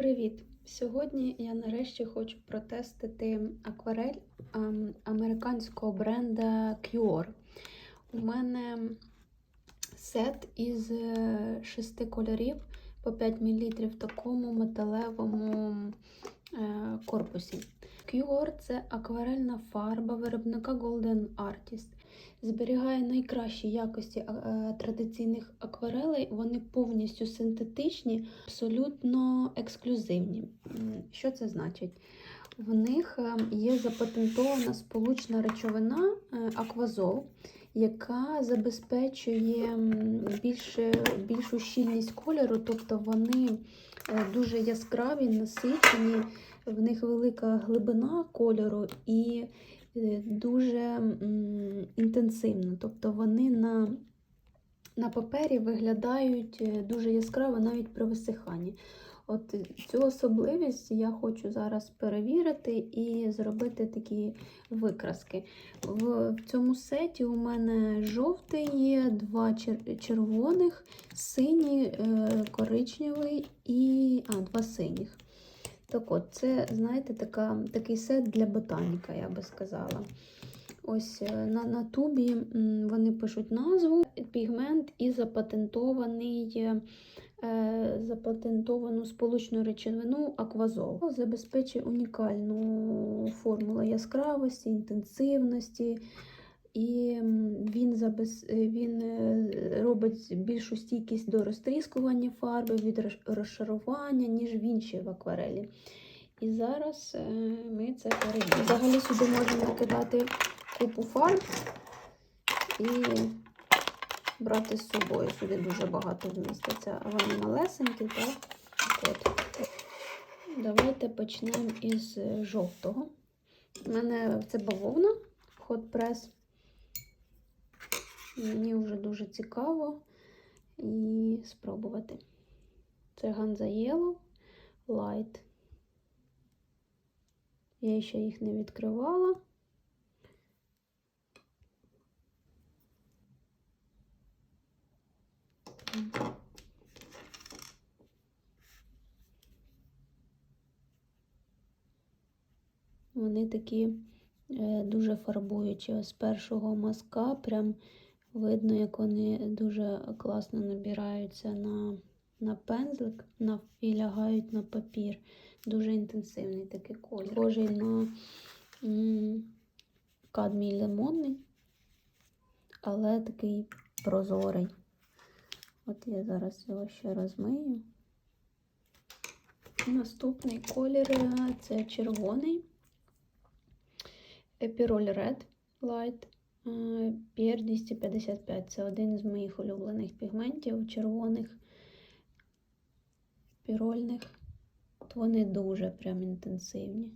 Привіт! Сьогодні я нарешті хочу протестити акварель ем, американського бренда Cure. У мене сет із е, шести кольорів по 5 мл в такому металевому е, корпусі. Cure – це акварельна фарба виробника Golden Artist. Зберігає найкращі якості традиційних акварелей. Вони повністю синтетичні, абсолютно ексклюзивні. Що це значить? В них е, є запатентована сполучна речовина е, аквазол, яка забезпечує більше, більшу щільність кольору, тобто вони е, дуже яскраві, насичені, в них велика глибина кольору і дуже інтенсивно. Тобто вони на, на папері виглядають е, дуже яскраво навіть при висиханні. От цю особливість я хочу зараз перевірити і зробити такі викраски. В цьому сеті у мене жовтий є, два чер- червоних, синій, е, коричневий і а, два синіх. Так от, це, знаєте, така, такий сет для ботаніка, я би сказала. Ось е, на, на тубі вони пишуть назву, пігмент і запатентований. е, е, Запатентовану сполучну речовину аквазол забезпечує унікальну формулу яскравості, інтенсивності, і він, забез... е, він е, робить більшу стійкість до розтріскування фарби, від роз- розшарування, ніж в іншій в акварелі. І зараз е, ми це перевіримо. Взагалі сюди можна накидати купу фарб і брати з собою. Сюди дуже багато вміститься. А вони малесенькі, так? От. Давайте почнемо із жовтого. У мене це бавовна, хот прес. Мені вже дуже цікаво і спробувати. Це Ганза Yellow Light. Я ще їх не відкривала. Вони такі е, дуже фарбуючі. З першого мазка прям видно, як вони дуже класно набираються на, на пензлик на, і лягають на папір. Дуже інтенсивний такий колір. Схожий на м, кадмій лимонний, але такий прозорий. От я зараз його ще розмию. Наступний колір е, це червоний. Епіроль Red Light PR 255. Це один з моїх улюблених пігментів червоних, пірольних. От Вони дуже прям інтенсивні.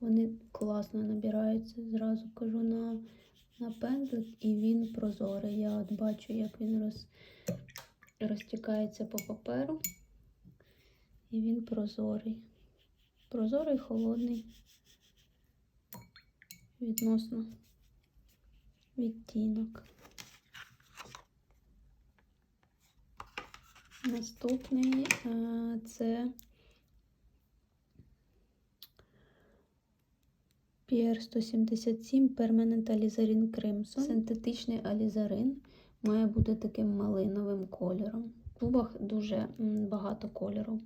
Вони класно набираються, зразу кажу, на, на пензлик, і він прозорий. Я от бачу, як він роз, розтікається по паперу. І він прозорий. Прозорий, холодний відносно відтінок. Наступний е, це PR177 Permanent Alizarin Crimson. Синтетичний алізарин має бути таким малиновим кольором. В тубах дуже багато кольору.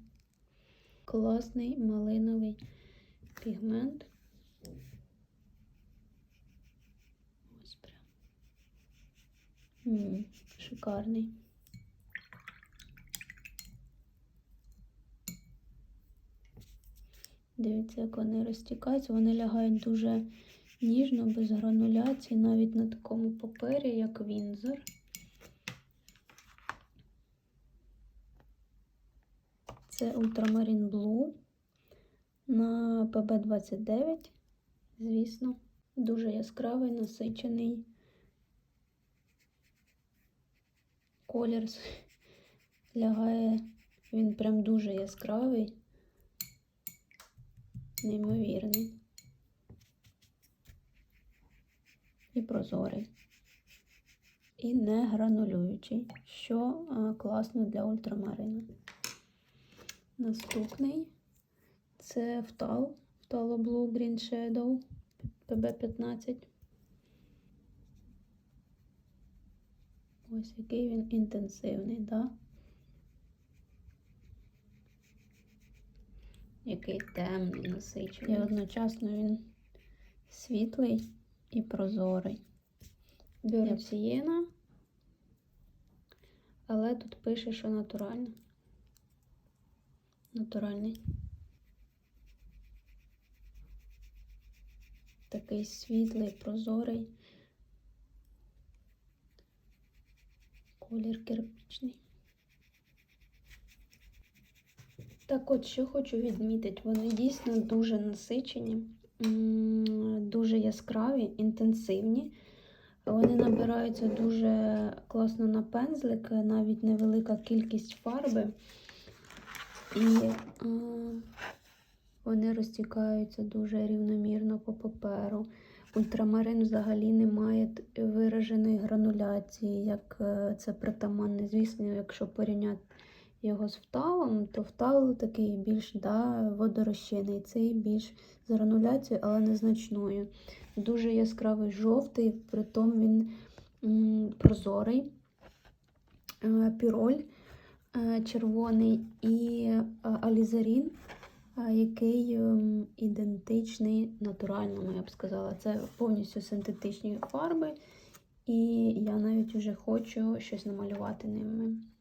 Класний малиновий пігмент. Ось прям. М, шикарний. Дивіться, як вони розтікаються. Вони лягають дуже ніжно, без грануляції, навіть на такому папері, як Вінзор. Це Ultramarine Blue на PB29, звісно, дуже яскравий, насичений колір. Лягає, він прям дуже яскравий, неймовірний і прозорий. І не гранулюючий, що е, класно для ультрамарину. Наступний це Втал. Втало Blue Green Shadow PB15. Ось який він інтенсивний, да? Який темний, насичений. І одночасно він світлий і прозорий. Sienna. Але тут пише, що натуральний. Натуральний. Такий світлий, прозорий. Колір кирпичний. Так от, що хочу відмітити, вони дійсно дуже насичені, дуже яскраві, інтенсивні. Вони набираються дуже класно на пензлик, навіть невелика кількість фарби. І вони розтікаються дуже рівномірно по паперу. Ультрамарин взагалі не має вираженої грануляції, як е, це притаманне. Звісно, якщо порівняти його з вталом, то втал такий більш да, водорозчинний, цей більш з грануляцією, але незначною. Дуже яскравий жовтий, притом він м, прозорий. Е, Піроль е, червоний і алізарін, який ем, ідентичний натуральному, я б сказала. Це повністю синтетичні фарби, і я навіть вже хочу щось намалювати ними.